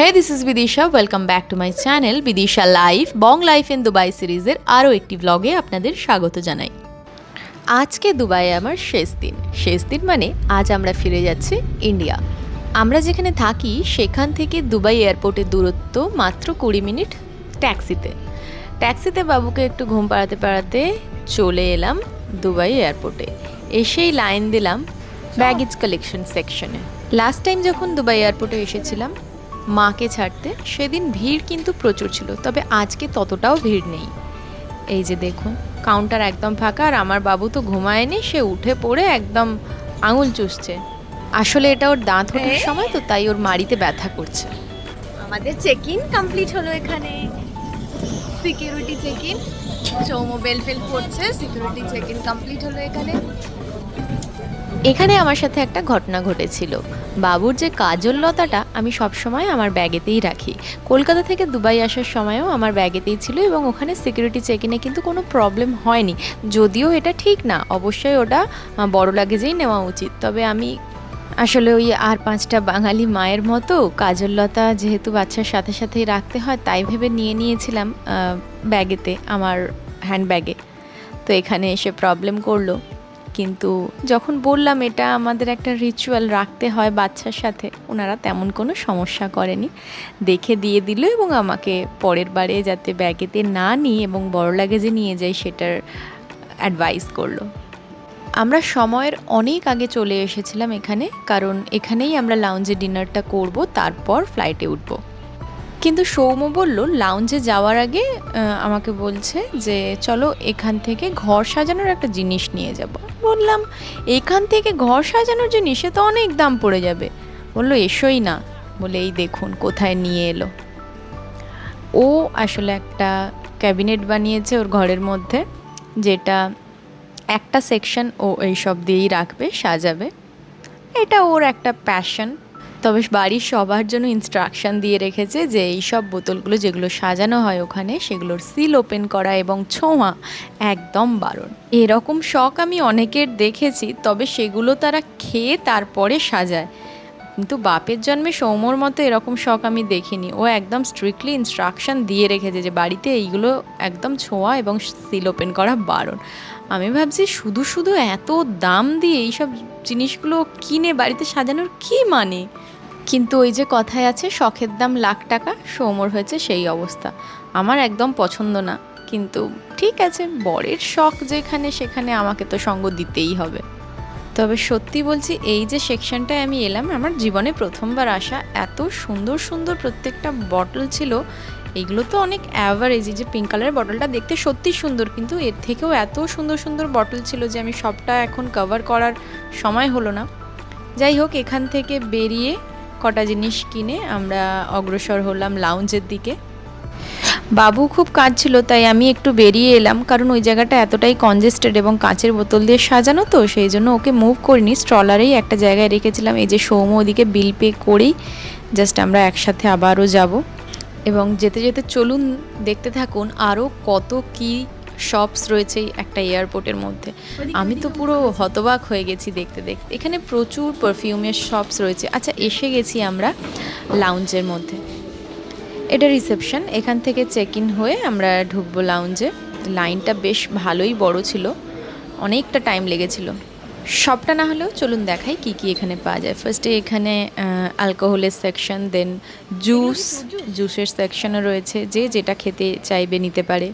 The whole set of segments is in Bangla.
Hey this is Bidisha welcome back to my channel Bidisha life Bong life in Dubai সিরিজের আরও একটি ব্লগে আপনাদের স্বাগত জানাই। আজকে দুবাইয়ে আমার শেষ দিন। শেষ দিন মানে আজ আমরা ফিরে যাচ্ছি ইন্ডিয়া। আমরা যেখানে থাকি, সেখান থেকে দুবাই এয়ারপোর্টের দূরত্ব মাত্র কুড়ি মিনিট ট্যাক্সিতে। ট্যাক্সিতে বাবুকে একটু ঘুম পাড়াতে পাড়াতে চলে এলাম দুবাই এয়ারপোর্টে। এসেই লাইন দিলাম ব্যাগেজ কালেকশন সেকশনে লাস্ট টাইম যখন দুবাই এয়ারপোর্টে এসেছিলাম মাকে ছাড়তে সেদিন ভিড় কিন্তু প্রচুর ছিল তবে আজকে ততটাও ভিড় নেই। এই যে দেখুন কাউন্টার একদম ফাঁকা আর আমার বাবু তো ঘুমায়নি সে উঠে পড়ে একদম আঙুল চুষছে। আসলে এটা ওর দাঁত ওঠার সময় তো তাই ওর মাড়িতে ব্যথা করছে। আমাদের চেক ইন কমপ্লিট হলো এখানে। সিকিউরিটি চেক ইন সৌম বেল ফেল করছে সিকিউরিটি চেক ইন কমপ্লিট হলো এখানে। এখানে আমার সাথে একটা ঘটনা ঘটেছিল। বাবুর যে কাজল লতাটা আমি সবসময় আমার ব্যাগেতেই রাখি। কলকাতা থেকে দুবাই আসার সময়ও আমার ব্যাগেতেই ছিল এবং ওখানে সিকিউরিটি চেক ইনে কিন্তু কোনো প্রবলেম হয়নি। যদিও এটা ঠিক না, অবশ্যই ওটা বড় লাগেজেই নেওয়া উচিত। তবে আমি আসলে ওই আর পাঁচটা বাঙালি মায়ের মতো কাজললতা যেহেতু বাচ্চার সাথে সাথেই রাখতে হয়, তাই ভেবে নিয়ে নিয়েছিলাম ব্যাগেতে, আমার হ্যান্ডব্যাগে তো এখানে এসে প্রবলেম করল। কিন্তু যখন বললাম এটা আমাদের একটা রিচুয়াল রাখতে হয় বাচ্চার সাথে, ওনারা তেমন কোনো সমস্যা করেনি। দেখে দিয়ে দিল এবং আমাকে পরের বারে যাতে ব্যাগেতে না নিই এবং বড় লাগেজে নিয়ে যাই সেটার অ্যাডভাইস করল। আমরা সময়ের অনেক আগে চলে এসেছিলাম এখানে, কারণ এখানেই আমরা লাউঞ্জে ডিনারটা করব, তারপর ফ্লাইটে উঠব। কিন্তু সৌম বলল লাউঞ্জে যাওয়ার আগে আমাকে বলছে যে, চলো এখান থেকে ঘর সাজানোর একটা জিনিস নিয়ে যাব। বললাম, এখান থেকে ঘর সাজানোর জিনিস সে তো অনেক দাম পড়ে যাবে। বলল, এসোই না। বলে, এই দেখুন, কোথায় নিয়ে এলো। ও আসলে একটা ক্যাবিনেট বানিয়েছে ওর ঘরের মধ্যে, যেটা একটা সেকশন ও এইসব দিয়েই রাখবে, সাজাবে। এটা ওর একটা প্যাশন তবে বাড়ির সবার জন্য ইনস্ট্রাকশন দিয়ে রেখেছে যে এই সব বোতলগুলো যেগুলো সাজানো হয় ওখানে, সেগুলোর সিল ওপেন করা এবং ছোঁয়া একদম বারণ। এরকম শখ আমি অনেকের দেখেছি, তবে সেগুলো তারা খেয়ে তারপরে সাজায়। কিন্তু বাপের জন্মে সৌমর মতো এরকম শখ আমি দেখিনি। ও একদম স্ট্রিক্টলি ইনস্ট্রাকশন দিয়ে রেখেছে যে বাড়িতে এইগুলো একদম ছোঁয়া এবং সিল ওপেন করা বারণ। আমি ভাবছি শুধু শুধু এত দাম দিয়ে এইসব জিনিসগুলো কিনে বাড়িতে সাজানোর কী মানে? কিন্তু ওই যে কথায় আছে, শখের দাম লাখ টাকা, সৌমর হয়েছে সেই অবস্থা। আমার একদম পছন্দ না। কিন্তু ঠিক আছে, বরের শখ যেখানে, সেখানে আমাকে তো সঙ্গ দিতেই হবে। তবে সত্যি বলছি, এই যে সেকশনটায় আমি এলাম, আমার জীবনে প্রথমবার আসা এত সুন্দর সুন্দর প্রত্যেকটা বটল ছিল। এগুলো তো অনেক অ্যাভারেজ যে পিঙ্ক কালারের বটলটা দেখতে সত্যি সুন্দর, কিন্তু এর থেকেও এত সুন্দর সুন্দর বটল ছিল যে আমি সবটা এখন কভার করার সময় হলো না। যাই হোক, এখান থেকে বেরিয়ে কটা জিনিস কিনে আমরা অগ্রসর হলাম লাউঞ্জের দিকে। বাবু খুব কাজ ছিল তাই আমি একটু বেরিয়ে এলাম, কারণ ওই জায়গাটা এতটাই কনজেস্টেড এবং কাঁচের বোতল দিয়ে সাজানো তো, সেই জন্য ওকে মুভ করিনি স্ট্রলারেই একটা জায়গায় রেখেছিলাম। এই যে সৌম ওদিকে বিল পে করেই জাস্ট আমরা একসাথে আবারও যাব। এবং যেতে যেতে চলুন, দেখতে থাকুন আরও কত কি শপস রয়েছে একটা এয়ারপোর্টের মধ্যে। আমি তো পুরো হতবাক হয়ে গেছি দেখতে দেখতে। এখানে প্রচুর পারফিউমের শপস রয়েছে। আচ্ছা এসে গেছি আমরা লাউঞ্জের মধ্যে। এটা রিসেপশন এখান থেকে চেক ইন হয়ে আমরা ঢুকবো লাউঞ্জে লাইনটা বেশ ভালোই বড় ছিল। অনেকটা টাইম লেগেছিল। সবটা না হলেও চলুন দেখাই কি কি এখানে পাওয়া যায়। ফার্স্টে এখানে অ্যালকোহলের সেকশন দেন জুস জুসের সেকশনও রয়েছে। যে যেটা খেতে চাইবে নিতে পারে।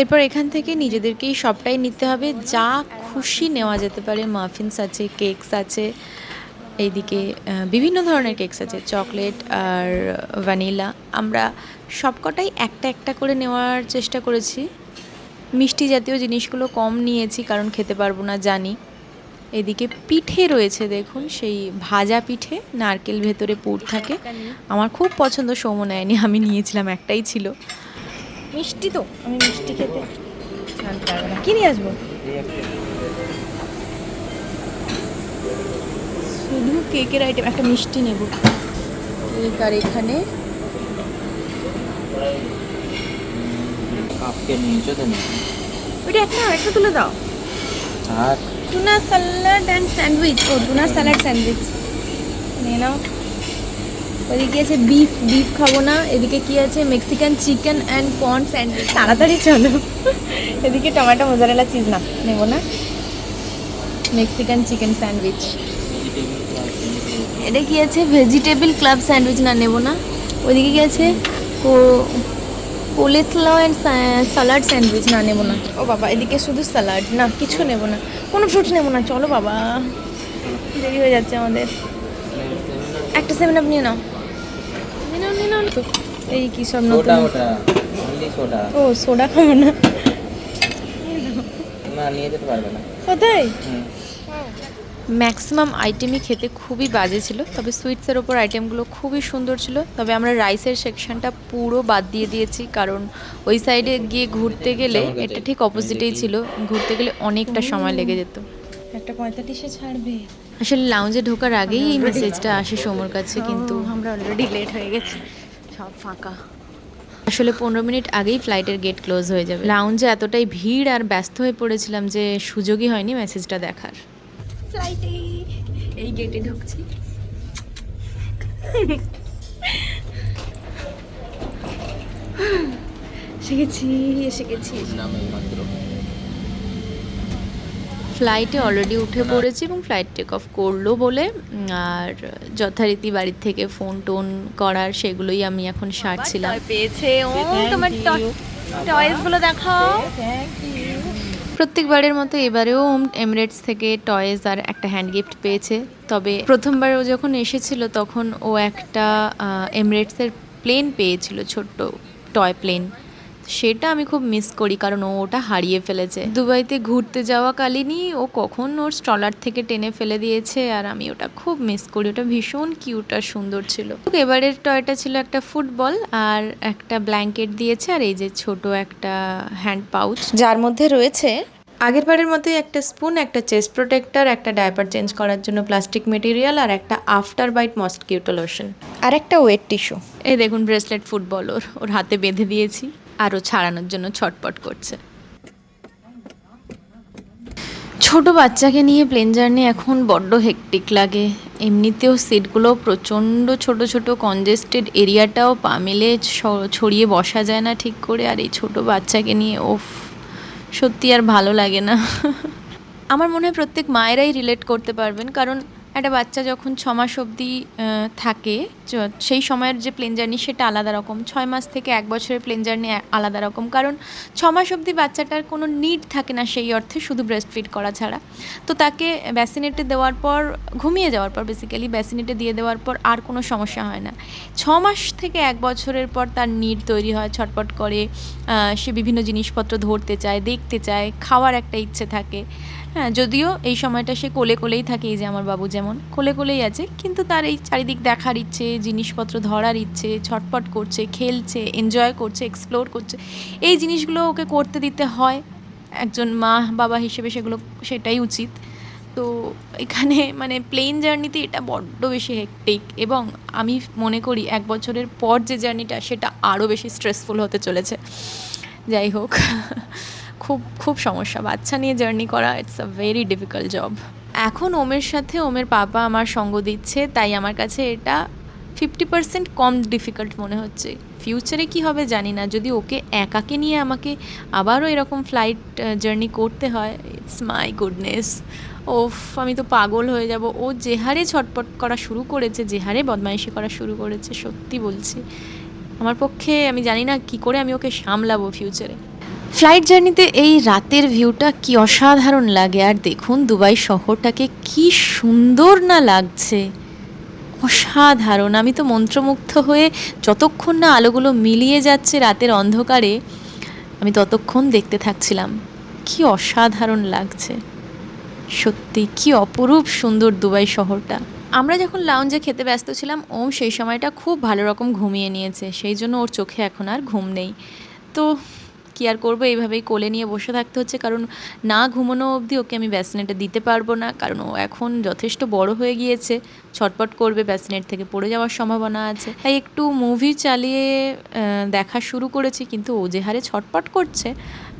এরপর এখান থেকে নিজেদেরকেই সবটাই নিতে হবে। যা খুশি নেওয়া যেতে পারে মাফিনস আছে কেকস আছে, এইদিকে বিভিন্ন ধরনের কেকস আছে চকলেট আর ভ্যানিলা আমরা সবকটাই একটা একটা করে নেওয়ার চেষ্টা করেছি। মিষ্টি জাতীয় জিনিসগুলো কম নিয়েছি, কারণ খেতে পারব না, জানি। এদিকে পিঠে রয়েছে, দেখুন, সেই ভাজা পিঠে, নারকেল ভেতরে পুর থাকে। আমার খুব পছন্দ সৌম নেয়নি আমি নিয়েছিলাম, একটাই ছিল। মিষ্টি তো? আমি মিষ্টি খেতে কি নিয়ে আসব? শুধু কেকের আইটেম একটা মিষ্টি নেব। কেক আর এখানে ওইটা একটা একটা তুলে দাও। আর? টুনা স্যালাড অ্যান্ড স্যান্ডউইচ ও টুনা স্যালাড স্যান্ডউইচ নিয়ে নাও। ওদিকে আছে বিফ বিফ খাব না। এদিকে কি আছে? Mexican chicken and corn sandwich তাড়াতাড়ি চলো। এদিকে টমেটো মোজারেলা চিজ না, নেব না। মেক্সিকান চিকেন স্যান্ডউইচ এটা কি আছে? ভেজিটেবল ক্লাব স্যান্ডউইচ না, নেব না। ওইদিকে কি আছে? কোলেসলাও অ্যান্ড স্যালাড স্যান্ডউইচ না, নেব না। ও বাবা, এদিকে শুধু স্যালাড না, কিছু নেব না। কোনো ফ্রুটস নেব না, চলো বাবা। দেরি হয়ে যাচ্ছে আমাদের। একটা সেভেন আপ নিয়ে নাও। এই কি সব নতুন? ও সোডা খাব না। না নিয়ে যেতে পারবে না। কোথায়? ম্যাক্সিমাম আইটেমই খেতে খুবই বাজে ছিল তবে সুইটসের ওপর আইটেমগুলো খুবই সুন্দর ছিল। তবে আমরা রাইসের সেকশনটা পুরো বাদ দিয়ে দিয়েছি কারণ ওই সাইডে গিয়ে ঘুরতে গেলে এটা ঠিক অপোজিটেই ছিল। ঘুরতে গেলে অনেকটা সময় লেগে যেত। একটা পঁয়তাল্লিশে ছাড়বে। আসলে লাউঞ্জে ঢোকার আগেই এই মেসেজটা আসে সোমর কাছে কিন্তু আমরা অলরেডি লেট হয়ে গেছি। সব ফাঁকা। আসলে পনেরো মিনিট আগেই ফ্লাইটের গেট ক্লোজ হয়ে যাবে। লাউঞ্জে এতটাই ভিড় আর ব্যস্ত হয়ে পড়েছিলাম যে সুযোগই হয়নি মেসেজটা দেখার। ফ্লাইটে এই গেটে ঢুকছি। এসে গেছি এসে গেছি। নাম মাত্র। ফ্লাইটে অলরেডি উঠে পড়েছি এবং ফ্লাইট টেক অফ করল বলে আর যথারীতি বাড়ির থেকে ফোন টোন করার সেগুলোই আমি এখন সারছিলাম। পেয়েছে ও তোমার প্রত্যেকবারের মতো এবারেও এমিরেটস থেকে টয়েস আর একটা হ্যান্ড গিফট পেয়েছে। তবে প্রথমবার ও যখন এসেছিল তখন ও একটা এমিরেটসের প্লেন পেয়েছিল ছোট্ট টয় প্লেন সেটা আমি খুব মিস করি, কারণ ও ওটা হারিয়ে ফেলেছে। দুবাইতে ঘুরতে যাওয়া কালীনই ও কখন ওর স্ট্রলার থেকে টেনে ফেলে দিয়েছে, আর আমি ওটা খুব মিস করি। ওটা ভীষণ কিউট আর সুন্দর ছিল। এবারের টয়টা ছিল একটা ফুটবল আর একটা ব্ল্যাঙ্কেট দিয়েছে, আর এই যে ছোট একটা হ্যান্ড পাউচ যার মধ্যে রয়েছে আগের বারের মতোই একটা স্পুন একটা চেস্ট প্রোটেক্টর একটা ডায়াপার চেঞ্জ করার জন্য প্লাস্টিক মেটেরিয়াল আর একটা আফটার বাইট মস্কিউটো লোশন আর একটা ওয়েট টিস্যু এই দেখুন ব্রেসলেট ফুটবল ওর ওর হাতে বেঁধে দিয়েছি। আর ও ছাড়ানোর জন্য ছটপট করছে। ছোট বাচ্চাকে নিয়ে প্লেন জার্নি এখন বড্ড হেকটিক লাগে। এমনিতেও সিটগুলো প্রচণ্ড ছোট ছোট কনজেস্টেড এরিয়াটাও পা মেলে ছড়িয়ে বসা যায় না ঠিক করে। আর এই ছোট বাচ্চাকে নিয়ে, ওফ, সত্যি আর ভালো লাগে না। আমার মনে হয় প্রত্যেক মায়েরাই রিলেট করতে পারবেন। কারণ একটা বাচ্চা যখন ছ মাস অবধি থাকে সেই সময়ের যে প্লেন জার্নি সেটা আলাদা রকম। ছয় মাস থেকে এক বছরের প্লেন জার্নি আলাদা রকম। কারণ ছ মাস অবধি বাচ্চাটার কোনো নিড থাকে না সেই অর্থে শুধু ব্রেস্ট ফিড করা ছাড়া। তো তাকে ভ্যাসিনেটে দেওয়ার পর, ঘুমিয়ে যাওয়ার পর বেসিক্যালি ভ্যাসিনেটে দিয়ে দেওয়ার পর আর কোনো সমস্যা হয় না। ছ মাস থেকে এক বছরের পর তার নিড তৈরি হয় ছটপট করে সে বিভিন্ন জিনিসপত্র ধরতে চায়, দেখতে চায়, খাওয়ার একটা ইচ্ছে থাকে। হ্যাঁ যদিও এই সময়টা সে কোলে কোলেই থাকে, এই যে আমার বাবু যেমন, কোলে কোলেই আছে, কিন্তু তার এই চারিদিক দেখার ইচ্ছে, জিনিসপত্র ধরার ইচ্ছে, ছটপট করছে, খেলছে এনজয় করছে এক্সপ্লোর করছে, এই জিনিসগুলো ওকে করতে দিতে হয়। একজন মা বাবা হিসেবে সেগুলো, সেটাই উচিত। তো এখানে মানে প্লেন জার্নিতে এটা বড্ড বেশি হেকটিক এবং আমি মনে করি এক বছরের পর যে জার্নিটা সেটা আরও বেশি স্ট্রেসফুল হতে চলেছে। যাই হোক। খুব খুব সমস্যা। বাচ্চা নিয়ে জার্নি করা it's a very difficult job এখন ওমের সাথে ওমের পাপা আমার সঙ্গ দিচ্ছে, তাই আমার কাছে এটা ফিফটি পার্সেন্ট কম ডিফিকাল্ট মনে হচ্ছে। ফিউচারে কি হবে জানি না, যদি ওকে একাকে নিয়ে আমাকে আবারও এরকম ফ্লাইট জার্নি করতে হয় ইটস মাই গুডনেস ওফ, আমি তো পাগল হয়ে যাব। ও যে হারে ছটপট করা শুরু করেছে, যে হারে বদমাইশি করা শুরু করেছে, সত্যি বলছি। আমার পক্ষে আমি জানি না কি করে আমি ওকে সামলাবো ফিউচারে ফ্লাইট জার্নিতে এই রাতের ভিউটা কি অসাধারণ লাগে? আর দেখুন, দুবাই শহরটাকে কি সুন্দর না লাগছে। অসাধারণ। আমি তো মন্ত্রমুগ্ধ হয়ে যতক্ষণ না আলোগুলো মিলিয়ে যাচ্ছে রাতের অন্ধকারে, আমি ততক্ষণ দেখতে থাকছিলাম। কি অসাধারণ লাগছে। সত্যি কি অপরূপ সুন্দর দুবাই শহরটা। আমরা যখন লাউঞ্জে খেতে ব্যস্ত ছিলাম, ওম সেই সময়টা খুব ভালো রকম ঘুমিয়ে নিয়েছে। সেই জন্য ওর চোখে এখন আর ঘুম নেই। তো কি আর করব? এইভাবেই কোলে নিয়ে বসে থাকতে হচ্ছে। কারণ না ঘুমানো অবধি ওকে আমি ব্যাসিনেটে দিতে পারব না। কারণ ও এখন যথেষ্ট বড় হয়ে গিয়েছে। ছটপট করবে ব্যাসিনেট থেকে পড়ে যাওয়ার সম্ভাবনা আছে। তাই একটু মুভি চালিয়ে দেখা শুরু করেছি। কিন্তু ও যে হারে ছটপট করছে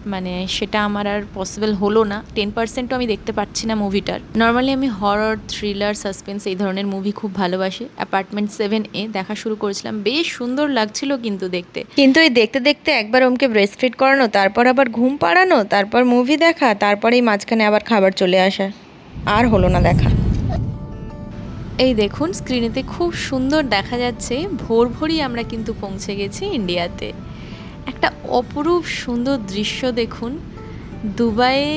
মানে সেটা আমার আর পসিবল হলো না। টেন পার্সেন্টও আমি দেখতে পাচ্ছি না মুভিটার নর্মালি আমি হরর থ্রিলার সাসপেন্স এই ধরনের মুভি খুব ভালোবাসি। অ্যাপার্টমেন্ট সেভেন এ দেখা শুরু করেছিলাম। বেশ সুন্দর লাগছিল কিন্তু দেখতে। কিন্তু এই দেখতে দেখতে একবার ওমকে ব্রেস্ট ফিট করানো তারপর আবার ঘুম পাড়ানো তারপর মুভি দেখা তারপরেই মাঝখানে আবার খাবার চলে আসা। আর হলো না দেখা। এই দেখুন স্ক্রিনেতে খুব সুন্দর দেখা যাচ্ছে। ভোর ভোরই আমরা কিন্তু পৌঁছে গেছি ইন্ডিয়াতে। একটা অপরূপ সুন্দর দৃশ্য দেখুন। দুবাইয়ে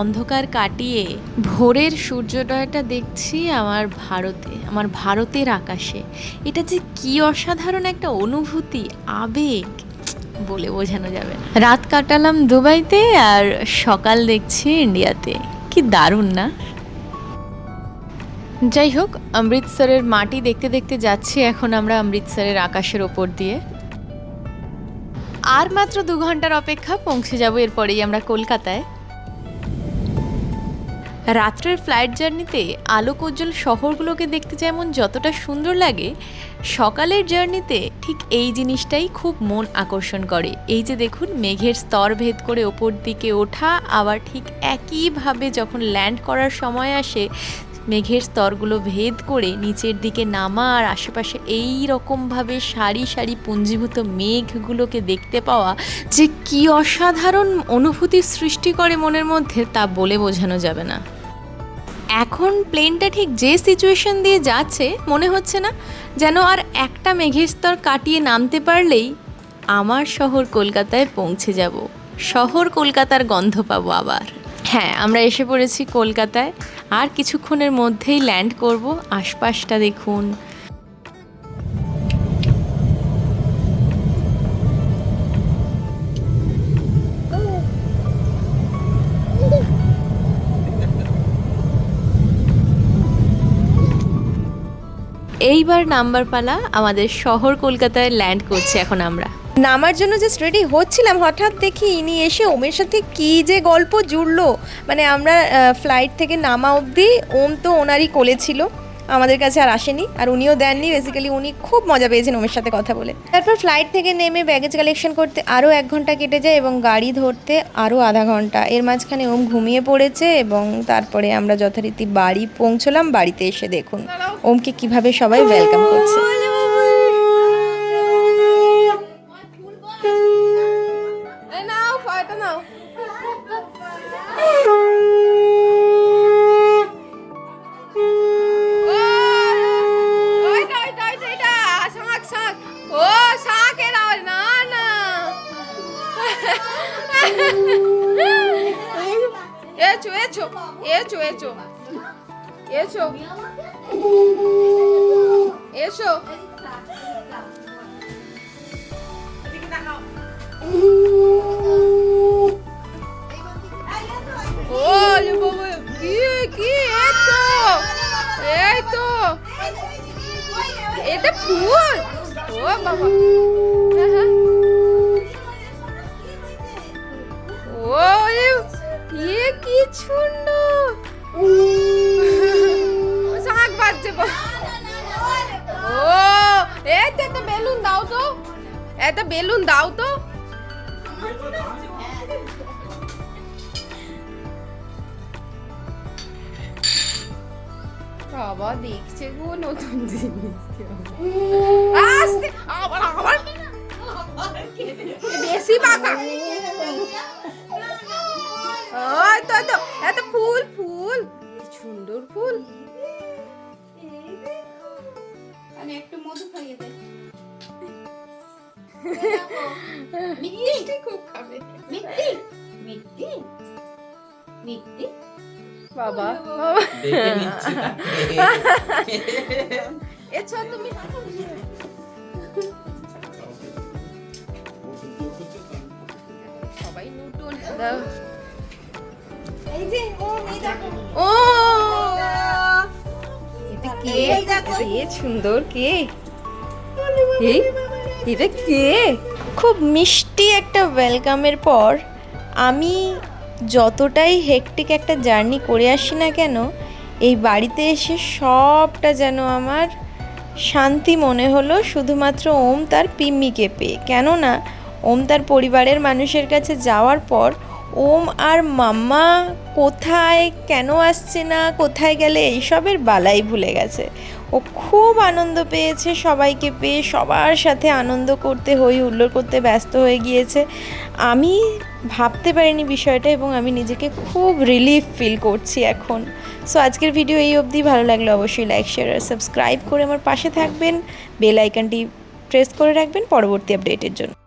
অন্ধকার কাটিয়ে ভোরের সূর্যোদয়টা দেখছি আমার ভারতে, আমার ভারতের আকাশে। এটা যে কি অসাধারণ একটা অনুভূতি, আবেগ, বলে বোঝানো যাবে রাত কাটালাম দুবাইতে আর সকাল দেখছি ইন্ডিয়াতে। কি দারুণ না? যাই হোক, অমৃতসরের মাটি দেখতে দেখতে যাচ্ছি, এখন আমরা অমৃতসরের আকাশের ওপর দিয়ে। আর মাত্র দু ঘণ্টার অপেক্ষা পৌঁছে যাব এরপরেই আমরা কলকাতায়। রাত্রের ফ্লাইট জার্নিতে আলোক উজ্জ্বল শহরগুলোকে দেখতে যেমন যতটা সুন্দর লাগে, সকালের জার্নিতে ঠিক এই জিনিসটাই খুব মন আকর্ষণ করে। এই যে দেখুন, মেঘের স্তর ভেদ করে ওপর দিকে ওঠা, আবার ঠিক একইভাবে যখন ল্যান্ড করার সময় আসে মেঘের স্তরগুলো ভেদ করে নিচের দিকে নামা আর আশেপাশে এই রকমভাবে সারি সারি পুঞ্জীভূত মেঘগুলোকে দেখতে পাওয়া যে কি অসাধারণ অনুভূতি সৃষ্টি করে মনের মধ্যে তা বলে বোঝানো যাবে না। এখন প্লেনটা ঠিক যে সিচুয়েশন দিয়ে যাচ্ছে, মনে হচ্ছে না? যেন আর একটা মেঘের স্তর কাটিয়ে নামতে পারলেই আমার শহর কলকাতায় পৌঁছে যাব। শহর কলকাতার গন্ধ পাবো আবার। হ্যাঁ আমরা এসে পড়েছি কলকাতায়। আর কিছুক্ষণের মধ্যেই ল্যান্ড করব আশপাশটা দেখুন। এইবার নাম্বার পালা আমাদের শহর কলকাতায় ল্যান্ড করছি এখন আমরা। নামার জন্য জাস্ট রেডি হচ্ছিলাম, হঠাৎ দেখি ইনি এসে ওমের সাথে কি যে গল্প জুড়লো। মানে আমরা ফ্লাইট থেকে নামা অবধি ওম তো ওনারই কোলে ছিল, আমাদের কাছে আর আসেনি, আর উনিও দেননি বেসিক্যালি উনি খুব মজা পেয়েছেন ওমের সাথে কথা বলে। তারপর ফ্লাইট থেকে নেমে ব্যাগেজ কালেকশন করতে আরও এক ঘণ্টা কেটে যায় এবং গাড়ি ধরতে আরও আধা ঘণ্টা। এর মাঝখানে ওম ঘুমিয়ে পড়েছে এবং তারপরে আমরা যথারীতি বাড়ি পৌঁছলাম, বাড়িতে এসে দেখুন। ওমকে কীভাবে সবাই ওয়েলকাম করছে। এসো। এতো এটা ফুল? ও হ্যাঁ, হ্যাঁ। কি সুন্দর। একটা বেলুন দাও তো। বাবা দেখছে গো নতুন জিনিস। বেশি পাকা। বাবা দেখে নিচ্ছি সবাই এই যে ও এই দেখো। ও! এটা কে? কে সুন্দর কে? এটা কে? খুব মিষ্টি একটা ওয়েলকামের পর আমি যতটাই হেকটিক একটা জার্নি করে আসি না কেন, এই বাড়িতে এসে সবটা যেন আমার শান্তি মনে হলো শুধুমাত্র ওম তার পিম্মিকে পেয়ে কেননা, ওম তার পরিবারের মানুষের কাছে যাওয়ার পর ওম আর মাম্মা কোথায়, কেন আসছে না, কোথায় গেলে, এইসবের বালাই ভুলে গেছে। ও খুব আনন্দ পেয়েছে সবাইকে পেয়ে, সবার সাথে আনন্দ করতে হই হুল্লোড় করতে ব্যস্ত হয়ে গিয়েছে। আমি ভাবতে পারিনি বিষয়টা এবং আমি নিজেকে খুব রিলিফ ফিল করছি এখন। সো আজকের ভিডিও এই অবধি। ভালো লাগলে অবশ্যই লাইক শেয়ার আর সাবস্ক্রাইব করে আমার পাশে থাকবেন। বেল আইকনটি প্রেস করে রাখবেন। পরবর্তী আপডেটের জন্য।